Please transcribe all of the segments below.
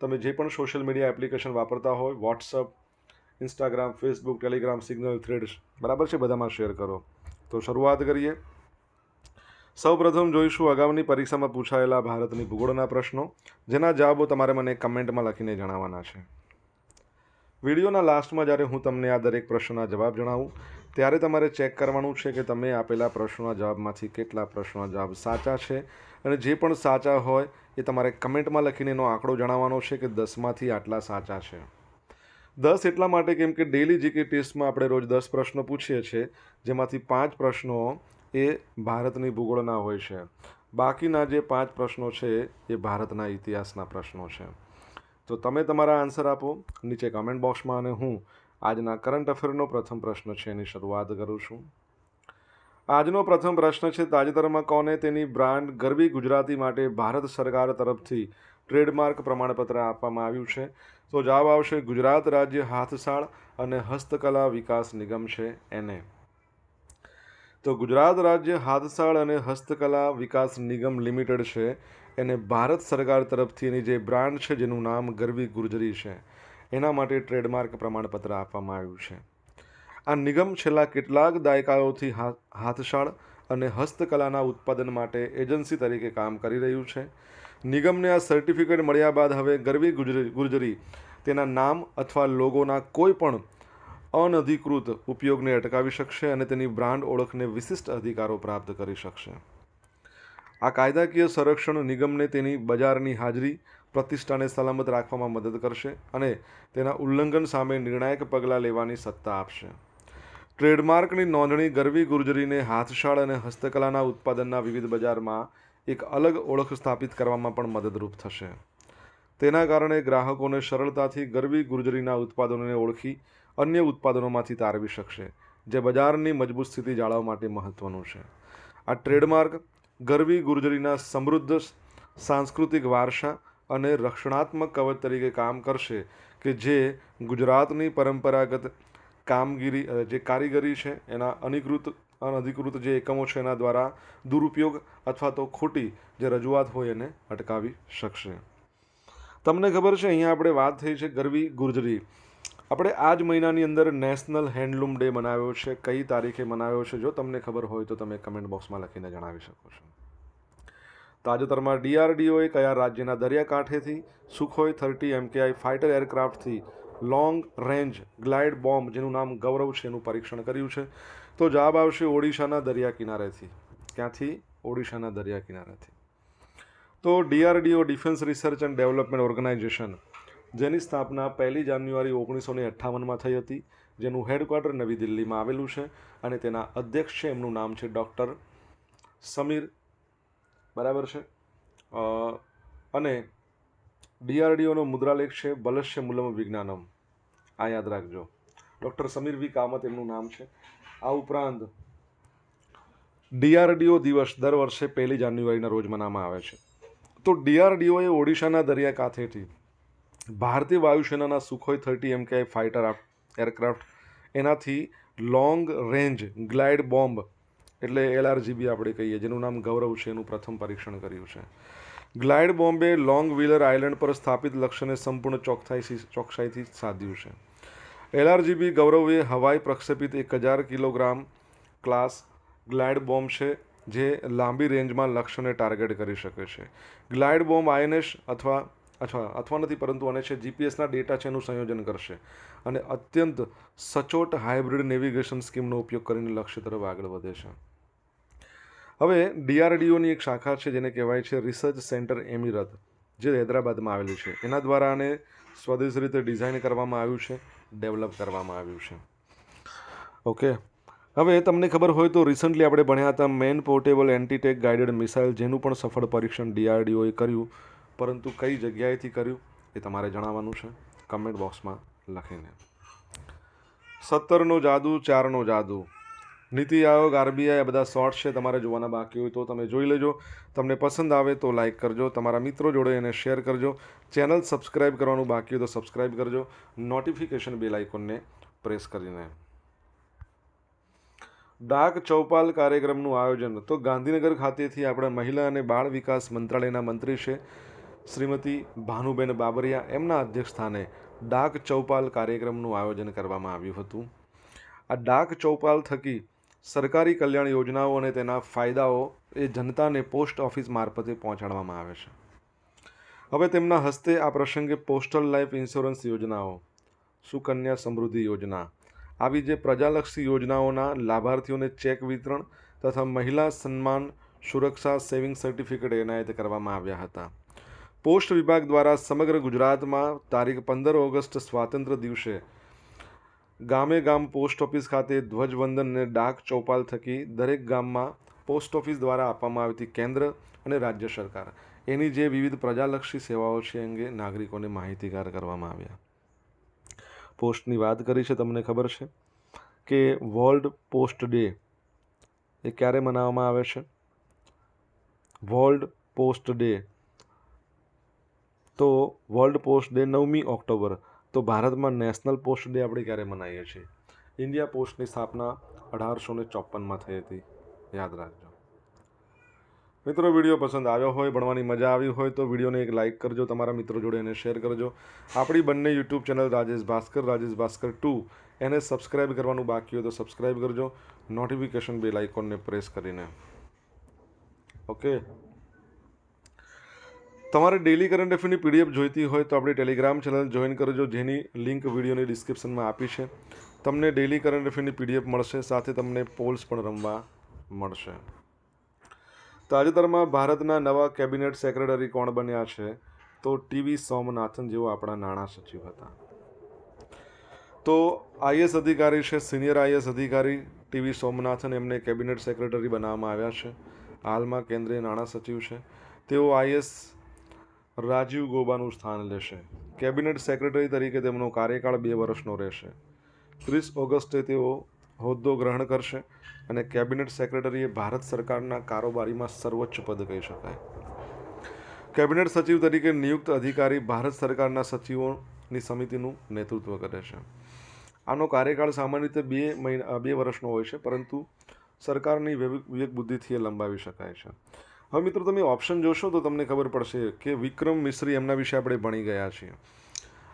તમે જે પણ સોશિયલ મીડિયા એપ્લિકેશન વાપરતા હોય WhatsApp Instagram Facebook Telegram Signal Threads બરાબર છે, બધામાં શેર કરો. તો શરૂઆત કરીએ. સૌપ્રથમ જોઈશું અગાઉની પરીક્ષામાં પૂછાયેલા ભારતની ભૂગોળના પ્રશ્નો, જેના જવાબો તમારે મને કમેન્ટમાં લખીને જણાવવાના છે. વિડીયોના લાસ્ટમાં જ્યારે હું તમને આ દરેક પ્રશ્નના જવાબ જણાવું, ત્યારે તમારે ચેક કરવાનું છે કે તમે આપેલા પ્રશ્નોના જવાબમાંથી કેટલા પ્રશ્નોના જવાબ સાચા છે અને જે પણ સાચા હોય એ તમારે કમેન્ટમાં લખીને એનો આંકડો જણાવવાનો છે કે દસમાંથી આટલા સાચા છે. દસ એટલા માટે કેમ કે ડેલી જીકે ટેસ્ટમાં આપણે રોજ દસ પ્રશ્નો પૂછીએ છીએ, જેમાંથી પાંચ પ્રશ્નો એ ભારતની ભૂગોળના હોય છે. બાકીના જે પાંચ પ્રશ્નો છે એ ભારતના ઇતિહાસના પ્રશ્નો છે. તો તમે તમારા આન્સર આપો, નીચે કમેન્ટ બોક્સમાં અને હું આજના કરંટ અફેરનો પ્રથમ પ્રશ્ન છે એની શરૂઆત કરું છું. આજનો પ્રથમ પ્રશ્ન છે, તાજેતરમાં કોને તેની બ્રાન્ડ ગરબી ગુજરાતી માટે ભારત સરકાર તરફથી ટ્રેડમાર્ક પ્રમાણપત્ર આપવામાં આવ્યું છે? તો જવાબ આવશે, ગુજરાત રાજ્ય હાથશાળ અને હસ્તકલા વિકાસ નિગમ છે, એને. તો ગુજરાત રાજ્ય હાથશાળ અને હસ્તકલા વિકાસ નિગમ લિમિટેડ છે, એને ભારત સરકાર તરફથી એની જે બ્રાન્ડ છે, જેનું નામ ગરવી ગુર્જરી છે, એના માટે ટ્રેડમાર્ક પ્રમાણપત્ર આપવામાં આવ્યું છે. આ નિગમ છેલ્લા કેટલાક દાયકાઓથી હાથશાળ અને હસ્તકલાના ઉત્પાદન માટે એજન્સી તરીકે કામ કરી રહ્યું છે. નિગમને આ સર્ટિફિકેટ મળ્યા બાદ હવે ગરવી ગુજરી, તેના નામ અથવા લોગોના કોઈ પણ અનધિકૃત ઉપયોગને અટકાવી શકશે અને તેની બ્રાન્ડ ઓળખને વિશિષ્ટ અધિકારો પ્રાપ્ત કરી શકશે. આ કાયદાકીય સંરક્ષણ નિગમને તેની બજારની હાજરી, પ્રતિષ્ઠાને સલામત રાખવામાં મદદ કરશે અને તેના ઉલ્લંઘન સામે નિર્ણાયક પગલાં લેવાની સત્તા આપશે. ટ્રેડમાર્કની નોંધણી ગરવી ગુર્જરીને હાથશાળ અને હસ્તકલાના ઉત્પાદનના વિવિધ બજારમાં એક અલગ ઓળખ સ્થાપિત કરવામાં પણ મદદરૂપ થશે. તેના કારણે ગ્રાહકોને સરળતાથી ગરવી ગુર્જરીના ઉત્પાદનોને ઓળખી અન્ય ઉત્પાદનોમાંથી તારવી શકશે, જે બજારની મજબૂત સ્થિતિ જાળવવા માટે મહત્વનું છે. આ ટ્રેડમાર્ક ગરવી ગુર્જરીના સમૃદ્ધ સાંસ્કૃતિક વારસા અને રક્ષણાત્મક કવચ તરીકે કામ કરશે કે જે ગુજરાતની પરંપરાગત કામગીરી જે કારીગરી છે, એના અનિકૃત, અનધિકૃત જે એકમો છે, એના દ્વારા દુરુપયોગ અથવા તો ખોટી જે રજૂઆત હોય એને અટકાવી શકશે. તમને ખબર છે, અહીંયા આપણે વાત થઈ છે ગરવી ગુર્જરી. આપણે આ જ મહિનાની અંદર નેશનલ હેન્ડલૂમ ડે મનાવ્યો છે, કઈ તારીખે મનાવ્યો છે, જો તમને ખબર હોય તો તમે કમેન્ટ બોક્સમાં લખીને જણાવી શકો છો. તાજેતરમાં ડીઆરડીઓએ કયા રાજ્યના દરિયાકાંઠેથી, સુખોઈ થર્ટી એમકેઆઈ ફાઇટર એરક્રાફ્ટથી લોંગ રેન્જ ગ્લાઇડ બોમ્બ, જેનું નામ ગૌરવ છે, એનું પરીક્ષણ કર્યું છે. તો જવાબ આવશે ઓડિશાના દરિયા કિનારેથી ક્યાંથી? ઓડિશાના દરિયા કિનારેથી તો DRDO, defence research and development organisation, જેની સ્થાપના પહેલી જાન્યુઆરી ઓગણીસો ને અઠ્ઠાવનમાં થઈ હતી, જેનું હેડક્વાર્ટર નવી દિલ્હીમાં આવેલું છે અને તેના અધ્યક્ષ છે, એમનું નામ છે ડૉક્ટર સમીર. બરાબર છે? અને ડીઆરડીઓનો મુદ્રાલેખ છે, બલશ્ય મૂલમ વિજ્ઞાનમ. આ યાદ રાખજો. ડૉક્ટર સમીર વી કામત એમનું નામ છે. આ ઉપરાંત ડીઆરડીઓ દિવસ દર વર્ષે પહેલી જાન્યુઆરીના રોજ મનાવવામાં આવે છે. તો ડીઆરડીઓએ ઓડિશાના દરિયાકાંઠેથી ભારતીય વાયુસેનાના Sukhoi thirty M K fighter aircraft, એનાથી લોંગ રેન્જ ગ્લાઇડ બોમ્બ, એટલે એલઆરજીબી આપણે કહીએ, જેનું નામ ગૌરવ છે, એનું પ્રથમ પરીક્ષણ કર્યું છે. ગ્લાઇડ બોમ્બે લોંગ વ્હીલર આઇલેન્ડ પર સ્થાપિત લક્ષ્યને સંપૂર્ણ ચોકસાઈથી ચોકસાઈથી સાધ્યું છે. એલઆરજીબી ગૌરવે હવાઈ પ્રક્ષેપિત એક હજાર કિલોગ્રામ ક્લાસ ગ્લાઇડ બોમ્બ છે, જે લાંબી રેન્જમાં લક્ષ્યને ટાર્ગેટ કરી શકે છે. ગ્લાઇડ બોમ્બ આઈએનએસ અથવા અથવા અથવા નથી, પરંતુ અને છે જીપીએસના ડેટા છે એનું સંયોજન કરશે. અને અત્યંત સચોટ હાઇબ્રિડ નેવિગેશન સ્કીમનો ઉપયોગ કરીને લક્ષ્ય તરફ આગળ વધે છે. હવે ડીઆરડીઓની એક શાખા છે જેને કહેવાય છે રિસર્ચ સેન્ટર એમિરત, જે હૈદરાબાદમાં આવેલું છે. એના દ્વારા આને સ્વદેશ રીતે ડિઝાઇન કરવામાં આવ્યું છે, ડેવલપ કરવામાં આવ્યું છે. ઓકે. હવે તમને ખબર હોય તો રિસન્ટલી આપણે ભણ્યા હતા man portable antitank guided missile, જેનું પણ સફળ પરીક્ષણ ડીઆરડીઓએ કર્યું. પરંતુ કઈ જગ્યાએથી કર્યું એ તમારે જણાવવાનું છે. કમેન્ટ બોક્સમાં લખીને. સત્તરનો જાદુ, ચારનો જાદુ. નીતિ આયોગ, આરબીઆઈ, આ બધા શોર્ટ્સ છે તમારે જોવાના બાકી હોય તો તમે જોઈ લેજો. તમને પસંદ આવે તો લાઇક કરજો. તમારા મિત્રો જોડે એને શેર કરજો. ચેનલ સબસ્ક્રાઇબ કરવાનું બાકી હોય તો સબસ્ક્રાઇબ કરજો. નોટિફિકેશન બેલ આઇકોનને પ્રેસ કરીને. ડાક ચૌપાલ કાર્યક્રમનું આયોજન. તો ગાંધીનગર ખાતેથી આપણા મહિલા અને બાળ વિકાસ મંત્રાલયના મંત્રી છે શ્રીમતી ભાનુબેન બાબરિયા. એમના અધ્યક્ષસ્થાને ડાક ચૌપાલ કાર્યક્રમનું આયોજન કરવામાં આવ્યું હતું. આ ડાક ચૌપાલ થકી સરકારી કલ્યાણ યોજનાઓ અને તેના ફાયદાઓ એ જનતાને પોસ્ટ ઓફિસ મારફતે પહોંચાડવામાં આવે છે. હવે તેમના હસ્તે આ પ્રસંગે પોસ્ટલ લાઈફ ઇન્સ્યોરન્સ યોજનાઓ, સુકન્યા સમૃદ્ધિ યોજના, આવી જે પ્રજાલક્ષી યોજનાઓના લાભાર્થીઓને ચેક વિતરણ તથા મહિલા સન્માન સુરક્ષા સેવિંગ સર્ટિફિકેટ એનાયત કરવામાં આવ્યા હતા. પોસ્ટ વિભાગ દ્વારા સમગ્ર ગુજરાતમાં તારીખ પંદર ઓગસ્ટ સ્વાતંત્ર્ય દિવસે ગામે ગામ પોસ્ટ ઓફિસ ખાતે ધ્વજવંદન અને ડાક ચોપાલ થકી દરેક ગામમાં પોસ્ટ ઓફિસ દ્વારા આપવામાં આવતી કેન્દ્ર અને રાજ્ય સરકાર. એની જે વિવિધ પ્રજાલક્ષી સેવાઓ છે અંગે નાગરિકોને માહિતીગાર કરવામાં આવ્યા. પોસ્ટની વાત કરી છે, તમને ખબર છે કે વર્લ્ડ પોસ્ટ ડે એ ક્યારે મનાવવામાં આવે છે? World post day. તો વર્લ્ડ પોસ્ટ ડે નવમી ઓક્ટોબર તો ભારતમાં નેશનલ પોસ્ટ ડે આપણે ક્યારે મનાવીએ છીએ? ઇન્ડિયા પોસ્ટની સ્થાપના અઢારસો ને ચોપનમાં થઈ હતી. યાદ રાખજો. મિત્રો, વીડિયો પસંદ આવ્યો હોય, ભણવાની મજા આવી હોય, તો વિડીયોને એક લાઇક કરજો, તમારા મિત્રો જોડે એને શેર કરજો. આપણી બંને YouTube channel Rajesh Bhaskar Rajesh Bhaskar two, એને સબસ્ક્રાઇબ કરવાનું બાકી હોય તો સબસ્ક્રાઇબ કરજો. નોટિફિકેશન બેલ આઇકોનને પ્રેસ કરીને. ઓકે? તમારે ડેલી કરંટ અફેરની પીડીએફ જોઈતી હોય તો આપણી ટેલિગ્રામ ચેનલ જોઈન કરજો, જેની લિંક વિડીયોની ડિસ્ક્રિપ્શનમાં આપી છે. તમને ડેલી કરંટ અફેરની પીડીએફ મળશે, સાથે તમને પોલ્સ પણ રમવા મળશે. તાજેતરમાં ભારતના નવા કેબિનેટ સેક્રેટરી કોણ બન્યા છે? તો ટીવી સોમનાથન જેઓ આપણા નાણાં સચિવ હતા. તો આઈએસ અધિકારી છે સિનિયર આઈએસ અધિકારી ટીવી સોમનાથન એમને કેબિનેટ સેક્રેટરી બનાવવામાં આવ્યા છે. હાલમાં કેન્દ્રીય નાણાં સચિવ છે. તેઓ આઈએસ રાજીવ ગોબાનું સ્થાન લેશે. કેબિનેટ સેક્રેટરી તરીકે તેમનો કાર્યકાળ બે વર્ષનો રહેશે. ત્રીસ ઓગસ્ટે તેઓ હોદ્દો ગ્રહણ કરશે અને કેબિનેટ સેક્રેટરી એ ભારત સરકારના કારોબારીમાં સર્વોચ્ચ પદ કહી શકાય. કેબિનેટ સચિવ તરીકે નિયુક્ત અધિકારી ભારત સરકારના સચિવોની સમિતિનું નેતૃત્વ કરે છે. આનો કાર્યકાળ સામાન્ય રીતે બે મહિના, બે વર્ષનો હોય છે, પરંતુ સરકારની વિવેક બુદ્ધિથી એ લંબાવી શકાય છે. હવે મિત્રો, તમે ઓપ્શન જોશો તો તમને ખબર પડશે કે વિક્રમ મિશ્રી એમના વિશે આપણે ભણી ગયા છીએ.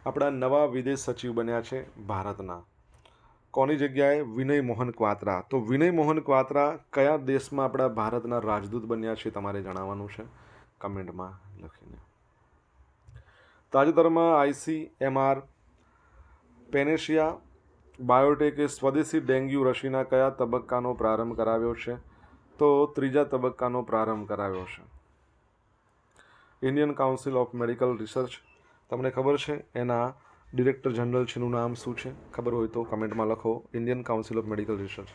આપણા નવા વિદેશ સચિવ બન્યા છે ભારતના. કોની જગ્યાએ? વિનય મોહન ક્વાત્રા. તો વિનય મોહન ક્વાત્રા કયા દેશમાં આપણા ભારતના રાજદૂત બન્યા છે તમારે જણાવવાનું છે? કમેન્ટમાં લખીને. તાજેતરમાં આઈસીએમઆર, પેનેશિયા, બાયોટેકે સ્વદેશી ડેન્ગ્યુ રસીના કયા તબક્કાનો પ્રારંભ કરાવ્યો છે? તો ત્રીજા તબક્કાનો પ્રારંભ કરાવ્યો છે. Indian council of medical research તમને ખબર છે? એના ડિરેક્ટર જનરલ છેનું નામ શું છે? ખબર હોય તો કમેન્ટમાં લખો. Indian council of medical research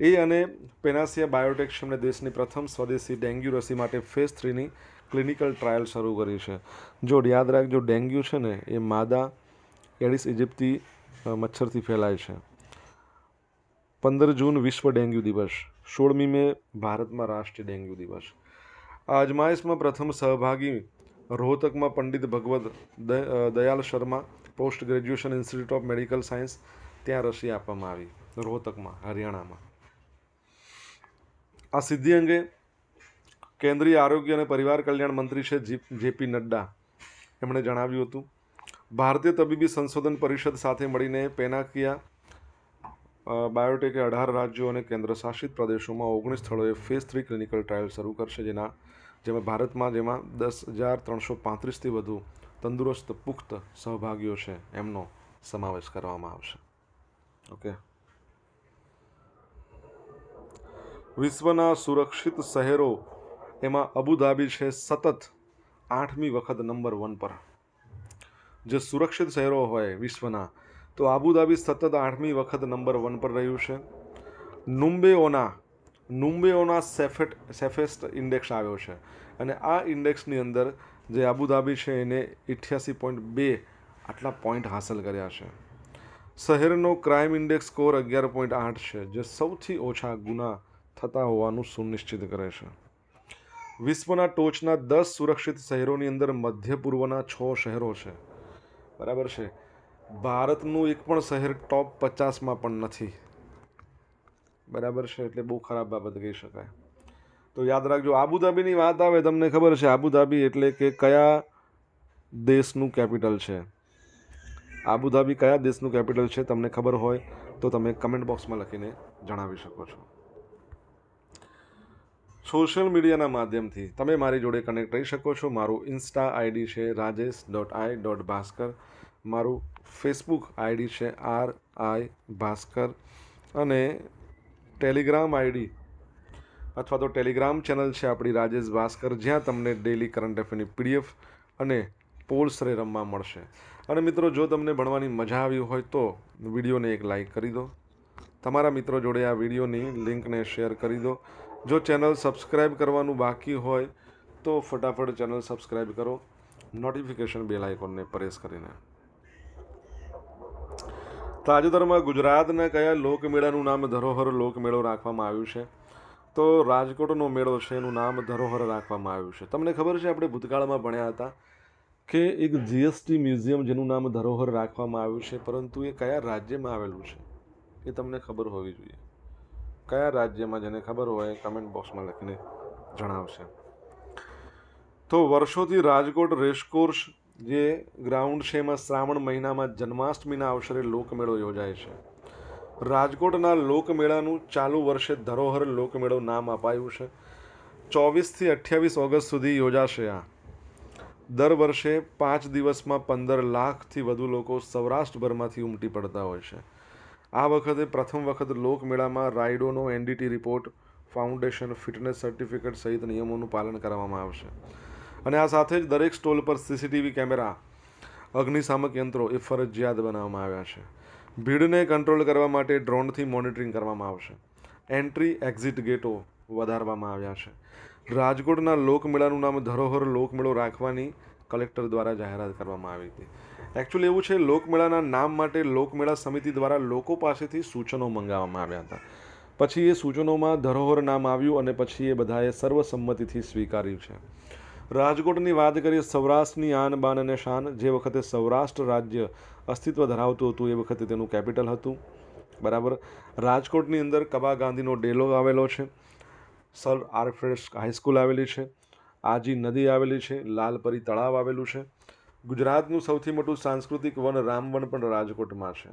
એ અને પેનાસિયા બાયોટેક એમણે દેશની પ્રથમ સ્વદેશી ડેન્ગ્યુ રસી માટે ફેઝ થ્રીની ક્લિનિકલ ટ્રાયલ શરૂ કરી છે. જો યાદ રાખજો, ડેન્ગ્યુ છે ને, એ માદા એડિસ ઇજિપ્તી મચ્છરથી ફેલાય છે. પંદર જૂન વિશ્વ ડેન્ગ્યુ દિવસ. સોળમી મે ભારતમાં રાષ્ટ્રીય ડેન્ગ્યુ દિવસ. આ અજમાયશમાં પ્રથમ સહભાગી રોહતકમાં Pandit Bhagwat Dayal Sharma post graduation institute of medical science ત્યાં રસી આપવામાં આવી, રોહતકમાં, હરિયાણામાં. આ સિદ્ધિ અંગે કેન્દ્રીય આરોગ્ય અને પરિવાર કલ્યાણ મંત્રી છે જેપી નડ્ડા. એમણે જણાવ્યું હતું, ભારતીય તબીબી સંશોધન પરિષદ સાથે મળીને પેનાકિયા બાયોટેકે અઢાર રાજ્યો અને કેન્દ્રશાસિત પ્રદેશોમાં ઓગણીસ સ્થળોએ ફેઝ થ્રી ક્લિનિકલ ટ્રાયલ શરૂ કરશે, જેના, જેમાં ભારતમાં, જેમાં દસ હજાર ત્રણસો પાંત્રીસથી વધુ તંદુરસ્ત, પુખ્ત સહભાગીઓ છે, એમનો સમાવેશ કરવામાં આવશે. ઓકે વિશ્વના સુરક્ષિત શહેરો એમાં અબુધાબી છે સતત આઠમી વખત નંબર વન પર. જે સુરક્ષિત શહેરો હોય વિશ્વના તો આબુધાબી સતત આઠમી વખત નંબર વન પર રહ્યું છે. નુમ્બેઓના નુમ્બેઓના સેફેટ, સેફેસ્ટ ઇન્ડેક્સ આવ્યો છે. અને આ ઇન્ડેક્સની અંદર જે આબુધાબી છે એને ઇઠ્યાસી પોઈન્ટ બે આટલા પોઈન્ટ હાંસલ કર્યા છે. શહેરનો ક્રાઇમ ઇન્ડેક્સ સ્કોર અગિયાર પોઈન્ટ આઠ છે, જે સૌથી ઓછા ગુના થતા હોવાનું સુનિશ્ચિત કરે છે. વિશ્વના ટોચના દસ સુરક્ષિત શહેરોની અંદર મધ્ય પૂર્વના છ શહેરો છે. બરાબર છે. ભારતનું એક પણ શહેર ટોપ પચાસમાં પણ નથી. બરાબર છે, એટલે બહુ ખરાબ બાબત કહી શકાય. તો યાદ રાખજો, આબુધાબીની વાત આવે, તમને ખબર છે, આબુધાબી એટલે કે કયા દેશનું કેપિટલ છે? આબુધાબી કયા દેશનું કેપિટલ છે, તમને ખબર હોય, તો તમે કમેન્ટ બોક્સમાં લખીને જણાવી શકો છો. સોશિયલ મીડિયાના માધ્યમથી તમે મારી જોડે કનેક્ટ રહી શકો છો. મારું ઇન્સ્ટા આઈડી છે Rajesh dot I dot Bhaskar મારું ફેસબુક આઈડી છે આર આઈ ભાસ્કર અને ટેલિગ્રામ આઈડી અથવા તો ટેલિગ્રામ ચેનલ છે આપણી રાજેશ ભાસ્કર, જ્યાં તમને ડેલી કરંટ અફેરની પીડીએફ અને પોલ્સ રે રમવા મળશે. અને મિત્રો, જો તમને ભણવાની મજા આવી હોય તો વિડીયોને એક લાઈક કરી દો. તમારા મિત્રો જોડે આ વિડીયોની લિંકને શેર કરી દો. જો ચેનલ સબસ્ક્રાઈબ કરવાનું બાકી હોય તો ફટાફટ ચેનલ સબસ્ક્રાઈબ કરો. નોટિફિકેશન બેલ આઇકોનને પ્રેસ કરીને. તાજેતરમાં ગુજરાતના કયા લોકમેળાનું નામ ધરોહર લોકમેળો રાખવામાં આવ્યું છે? તો રાજકોટનો મેળો છે, એનું નામ ધરોહર રાખવામાં આવ્યું છે. તમને ખબર છે, આપણે ભૂતકાળમાં ભણ્યા હતા કે એક જીએસટી મ્યુઝિયમ જેનું નામ ધરોહર રાખવામાં આવ્યું છે, પરંતુ એ કયા રાજ્યમાં આવેલું છે? એ તમને ખબર હોવી જોઈએ. કયા રાજ્યમાં, જેને ખબર હોય કમેન્ટ બોક્સમાં લખીને જણાવશે. તો વર્ષોથી રાજકોટ રેસકોર્સ જે ગ્રાઉન્ડ છે એમાં શ્રાવણ મહિનામાં જન્માષ્ટમીના અવસરે લોકમેળો યોજાય છે. રાજકોટના લોકમેળાનું ચાલુ વર્ષે ધરોહર લોકમેળો નામ અપાયું છે. ચોવીસથી અઠ્યાવીસ ઓગસ્ટ સુધી યોજાશે આ. દર વર્ષે પાંચ દિવસમાં પંદર લાખથી વધુ લોકો સૌરાષ્ટ્રભરમાંથી ઉમટી પડતા હોય છે. આ વખતે પ્રથમ વખત લોકમેળામાં રાઇડોનો NDT report, foundation, fitness certificate સહિત નિયમોનું પાલન કરવામાં આવશે. અને આ સાથે જ દરેક સ્ટોલ પર સીસીટીવી કેમેરા અગ્નિશામક યંત્રો એ ફરજિયાત બનાવવામાં આવ્યા છે. ભીડને કંટ્રોલ કરવા માટે ડ્રોનથી મોનિટરિંગ કરવામાં આવશે. એન્ટ્રી, એક્ઝિટ ગેટો વધારવામાં આવ્યા છે. રાજકોટના લોકમેળાનું નામ ધરોહર લોકમેળો રાખવાની કલેક્ટર દ્વારા જાહેરાત કરવામાં આવી હતી. એકચ્યુઅલી એવું છે, લોકમેળાના નામ માટે લોકમેળા સમિતિ દ્વારા લોકો પાસેથી સૂચનો મંગાવવામાં આવ્યા હતા. પછી એ સૂચનોમાં ધરોહર નામ આવ્યું અને પછી એ બધાએ સર્વસંમતિથી સ્વીકાર્યું છે. રાજકોટની વાત કરીએ, સૌરાષ્ટ્રની આન બાન અને શાન. જે વખતે સૌરાષ્ટ્ર રાજ્ય અસ્તિત્વ ધરાવતું હતું, એ વખતે તેનું કેપિટલ હતું. બરાબર? રાજકોટની અંદર કબા ગાંધીનો ડેલો આવેલો છે. સર આરફ્રેડ હાઈસ્કૂલ આવેલી છે. આજી નદી આવેલી છે. લાલપરી તળાવ આવેલું છે. ગુજરાતનું સૌથી મોટું સાંસ્કૃતિક વન રામવન પણ રાજકોટમાં છે.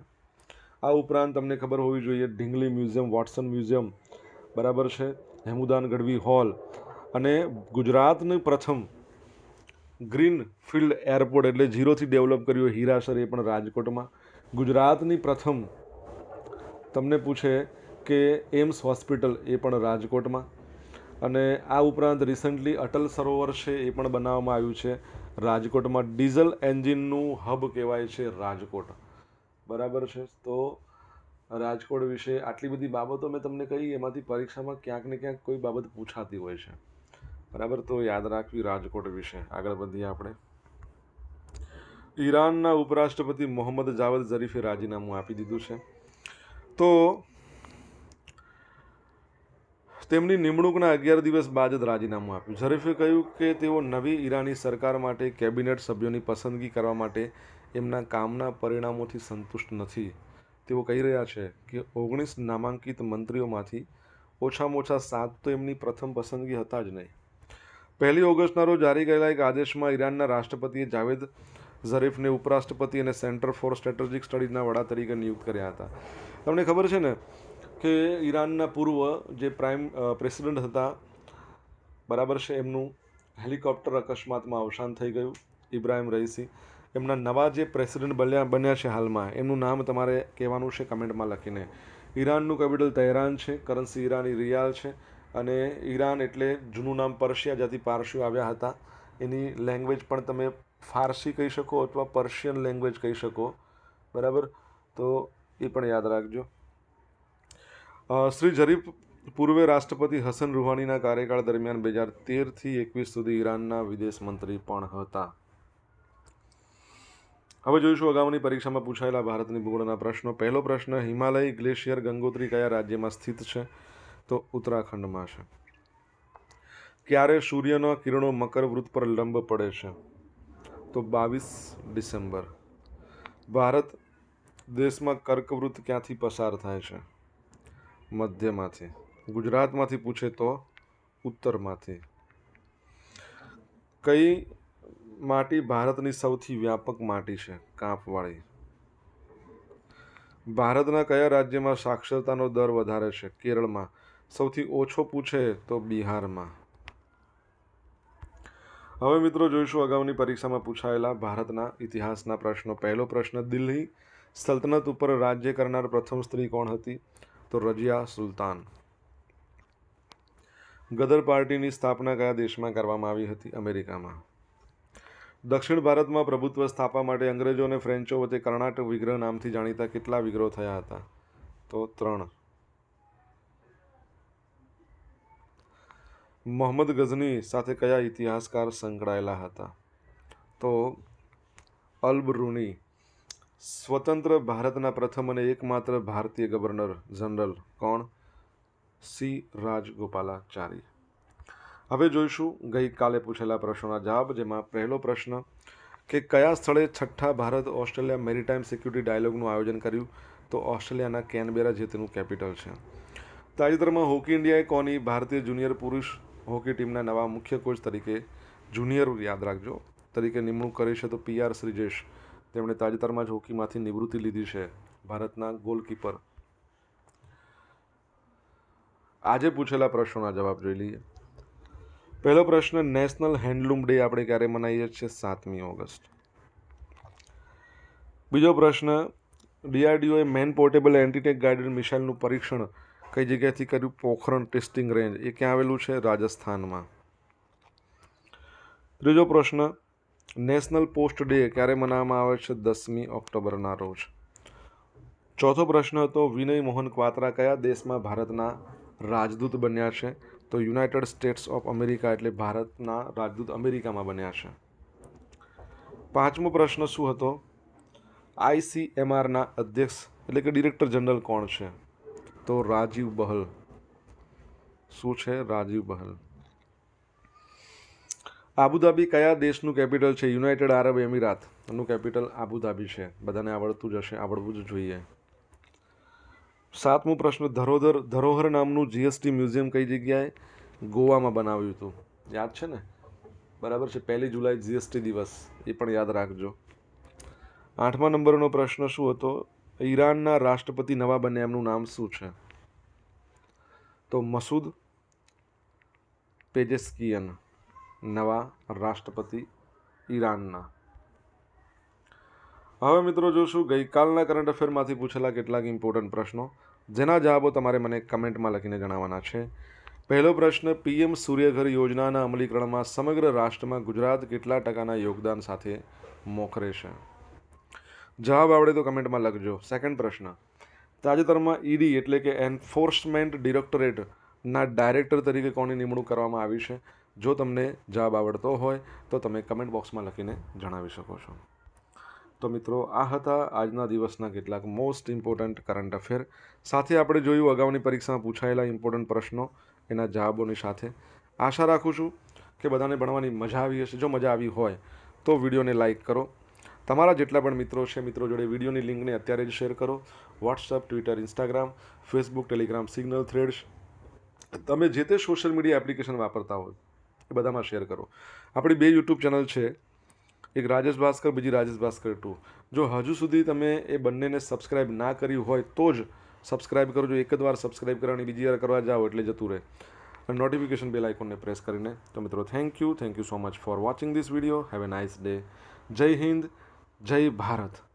આ ઉપરાંત તમને ખબર હોવી જોઈએ, ઢીંગલી મ્યુઝિયમ, વોટસન મ્યુઝિયમ. બરાબર છે? હેમુદાન ગઢવી હોલ. અને ગુજરાતનું પ્રથમ ગ્રીન ફિલ્ડ એરપોર્ટ એટલે ઝીરોથી ડેવલપ કર્યું હીરાસર એ પણ રાજકોટમાં. ગુજરાતની પ્રથમ તમને પૂછે કે એમ્સ હોસ્પિટલ એ પણ રાજકોટમાં. અને આ ઉપરાંત રિસન્ટલી અટલ સરોવર છે એ પણ બનાવવામાં આવ્યું છે. રાજકોટમાં ડીઝલ એન્જિનનું હબ કહેવાય છે રાજકોટ. બરાબર છે? તો રાજકોટ વિશે આટલી બધી બાબતો મેં તમને કહી, એમાંથી પરીક્ષામાં ક્યાંક ને ક્યાંક કોઈ બાબત પૂછાતી હોય છે. બરાબર? તો યાદ રાખવી રાજકોટ વિશે. આગળ વધીએ આપણે. ઈરાનના ઉપરાષ્ટ્રપતિ મોહમ્મદ જાવદ ઝરીફે રાજીનામું આપી દીધું છે. તો તેમની નિમણૂકના અગિયાર દિવસ બાદ જ રાજીનામું આપ્યું. ઝરીફે કહ્યું કે તેઓ નવી ઈરાની સરકાર માટે કેબિનેટ સભ્યોની પસંદગી કરવા માટે એમના કામના પરિણામોથી સંતુષ્ટ નથી. તેઓ કહી રહ્યા છે કે ઓગણીસ નામાંકિત મંત્રીઓમાંથી ઓછામાં ઓછા સાત તો એમની પ્રથમ પસંદગી હતા જ નહીં. પહેલી ઓગસ્ટના રોજ જારી કરેલા એક આદેશમાં ઈરાનના રાષ્ટ્રપતિએ જાવેદ ઝરીફને ઉપરાષ્ટ્રપતિ અને સેન્ટર ફોર સ્ટ્રેટેજિક સ્ટડીઝના વડા તરીકે નિયુક્ત કર્યા હતા. તમને ખબર છે ને કે ઈરાનના પૂર્વ જે પ્રાઇમ પ્રેસિડન્ટ હતા, બરાબર છે, એમનું હેલિકોપ્ટર અકસ્માતમાં અવસાન થઈ ગયું, ઇબ્રાહિમ રઈસી. એમના નવા જે પ્રેસિડેન્ટ બન્યા બન્યા છે હાલમાં, એમનું નામ તમારે કહેવાનું છે, કમેન્ટમાં લખીને. ઈરાનનું કેપિટલ તહેરાન છે, કરન્સી ઈરાની રિયાલ છે અને ઈરાન એટલે જૂનું નામ પર્શિયા, જ્યાંથી પારસીઓ આવ્યા હતા. એની લેંગ્વેજ પણ તમે ફારસી કહી શકો અથવા પર્શિયન લેંગ્વેજ કહી શકો. બરાબર? તો એ પણ યાદ રાખજો. શ્રી જરીફ પૂર્વે રાષ્ટ્રપતિ હસન રૂહાનીના કાર્યકાળ દરમિયાન બે હજાર તેરથી એકવીસ સુધી ઈરાનના વિદેશ મંત્રી પણ હતા. હવે જોઈશું અગાઉની પરીક્ષામાં પૂછાયેલા ભારતની ભૂગોળના પ્રશ્નો. પહેલો પ્રશ્ન, હિમાલય ગ્લેશિયર ગંગોત્રી કયા રાજ્યમાં સ્થિત છે? તો ઉત્તરાખંડમાં છે. ક્યારે સૂર્યના કિરણો મકર વૃત્ત પર લંબ પડે છે? તો બાવીસ ડિસેમ્બર. ભારત દેશમાં કર્કવૃત્ત ક્યાંથી પસાર થાય છે? મધ્યમાંથી. ગુજરાતમાંથી પૂછે તો ઉત્તરમાંથી. કઈ માટી ભારતની સૌથી વ્યાપક માટી છે? કાંપવાળી. ભારતના કયા રાજ્યમાં સાક્ષરતાનો દર વધારે છે? કેરળમાં. સૌથી ઓછો પૂછે તો બિહારમાં. હવે મિત્રો જોઈશું અગાઉની પરીક્ષામાં પૂછાયેલા ભારતના ઇતિહાસના પ્રશ્નો. પહેલો પ્રશ્ન, દિલ્હી સલ્તનત ઉપર રાજ્ય કરનાર પ્રથમ સ્ત્રી કોણ હતી? તો રજિયા સુલતાન. ગદર પાર્ટીની સ્થાપના કયા દેશમાં કરવામાં આવી હતી? અમેરિકામાં. દક્ષિણ ભારતમાં પ્રભુત્વ સ્થાપવા માટે અંગ્રેજો અને ફ્રેન્ચો વચ્ચે કર્ણાટક વિગ્રહ નામથી જાણીતા કેટલા વિગ્રહો થયા હતા? તો ત્રણ. મોહમ્મદ ગઝની સાથે કયા ઇતિહાસકાર સંકળાયેલા હતા? તો અલબરૂની, સ્વતંત્ર ભારતના પ્રથમ અને એકમાત્ર ભારતીય ગવર્નર જનરલ કોણ? સી. રાજગોપાલાચારી. હવે જોઈશું, ગઈકાલે પૂછેલા પ્રશ્નોના જવાબ, જેમાં પહેલો પ્રશ્ન, કે કયા સ્થળે છઠ્ઠા ભારત ઓસ્ટ્રેલિયા મેરીટાઈમ સિક્યુરિટી ડાયલોગનું આયોજન કર્યું? તો ઓસ્ટ્રેલિયાના કેનબેરા જે તેનું કેપિટલ છે. તાજેતરમાં હોકી ઇન્ડિયાએ કોની ભારતીય જુનિયર પુરુષ હોકી ટીમના નવા મુખ્ય કોચ તરીકે જુનિયર યાદ રાખજો. તરીકે નિમણૂક કરી છે તો પી આર શ્રીજેશ. તેમણે તાજેતરમાં જ હોકીમાંથી નિવૃત્તિ લીધી છે ભારતના ગોલકીપર આજે પૂછેલા પ્રશ્નોના જવાબ જોઈ લઈએ. પહેલો પ્રશ્ન નેશનલ હેન્ડલૂમ ડે આપણે ક્યારે મનાવીએ છીએ? સાતમી ઓગસ્ટ. બીજો પ્રશ્ન, ડીઆરડીઓએ મેન પોર્ટેબલ એન્ટીટેક ગાઇડેડ મિસાઇલનું પરીક્ષણ કઈ જગ્યાએથી કર્યું? Pokhran testing range. એ ક્યાં આવેલું છે? રાજસ્થાનમાં. ત્રીજો પ્રશ્ન. નેશનલ પોસ્ટ ડે ક્યારે મનાવવામાં આવે છે? દસમી ઓક્ટોબરના રોજ. ચોથો પ્રશ્ન હતો, વિનય મોહન ક્વાત્રા કયા દેશમાં ભારતના રાજદૂત બન્યા છે? તો યુનાઇટેડ સ્ટેટ્સ ઓફ અમેરિકા એટલે ભારતના રાજદૂત અમેરિકામાં બન્યા છે. પાંચમો પ્રશ્ન શું હતો? આઈસીએમઆરના અધ્યક્ષ એટલે કે ડિરેક્ટર જનરલ કોણ છે? તો રાજીવ બહલ. શું છે રાજીવ બહલ? આબુધાબી કયા દેશનું કેપિટલ છે? યુનાઇટેડ આરબ એમિરાત એનું કેપિટલ આબુધાબી છે. બધાને આવડતું જ હશે, આવડવું જ જોઈએ. સાતમો પ્રશ્ન, ધરોધર, ધરોહર નામનું જીએસટી મ્યુઝિયમ કઈ જગ્યાએ? ગોવામાં બનાવ્યું હતું. યાદ છે ને? બરાબર છે, પહેલી જુલાઈ જીએસટી દિવસ. એ પણ યાદ રાખજો. આઠમા નંબરનો પ્રશ્ન શું હતો? ઈરાનના રાષ્ટ્રપતિ નવા બને એમનું નામ શું છે? તો મસૂદ પેજેસ્કિયન નવા રાષ્ટ્રપતિ ઈરાનના. હવે મિત્રો જોશું, ગઈકાલના કરંટ અફેરમાંથી પૂછેલા કેટલાક ઇમ્પોર્ટન્ટ પ્રશ્નો. જેના જવાબો તમારે મને કમેન્ટમાં લખીને જણાવવાના છે. પહેલો પ્રશ્ન, પીએમ સૂર્યઘર યોજનાના અમલીકરણમાં સમગ્ર રાષ્ટ્રમાં ગુજરાત કેટલા ટકાના યોગદાન સાથે મોખરે છે? જવાબ આવડે તો કમેન્ટમાં લખજો. સેકન્ડ પ્રશ્ન. તાજેતરમાં ઈડી એટલે કે એન્ફોર્સમેન્ટ ડિરેક્ટરેટના ડાયરેક્ટર તરીકે કોની નિમણૂક કરવામાં આવી છે? જો તમને જવાબ આવડતો હોય, તો તમે કમેન્ટ બોક્સમાં લખીને જણાવી શકો છો. તો મિત્રો, આ હતા આજના દિવસના કેટલાક મોસ્ટ ઇમ્પોર્ટન્ટ કરંટ અફેર સાથે આપણે જોયું અગાઉની પરીક્ષામાં પૂછાયેલા ઇમ્પોર્ટન્ટ પ્રશ્નો, એના જવાબોની સાથે. આશા રાખું છું કે બધાને ભણવાની મજા આવી હશે. જો મજા આવી હોય, તો વિડીયોને લાઇક કરો. તમારા જેટલા પણ મિત્રો છે, મિત્રો જોડે વિડીયોની લિંકને અત્યારે જ શેર કરો. WhatsApp Twitter Instagram Facebook Telegram Signal Threads તમે જે તે સોશિયલ મીડિયા એપ્લિકેશન વાપરતા હોય, એ બધામાં શેર કરો. આપણી બે યુટ્યુબ ચેનલ છે. એક રાજેશ ભાસ્કર, બીજી રાજેશ ભાસ્કર ટુ. જો હજુ સુધી તમે એ બંનેને સબસ્ક્રાઇબ ના કર્યું હોય, તો જ સબસ્ક્રાઇબ કરજો એક જ વાર સબસ્ક્રાઇબ કરવાની બીજી વાર કરવા જાઓ, એટલે જતું રહે. અને નોટિફિકેશન બેલ આઇકોનને પ્રેસ કરીને. તો મિત્રો thank you thank you so much for watching this video have a nice day Jai Hind. Jai Bharat.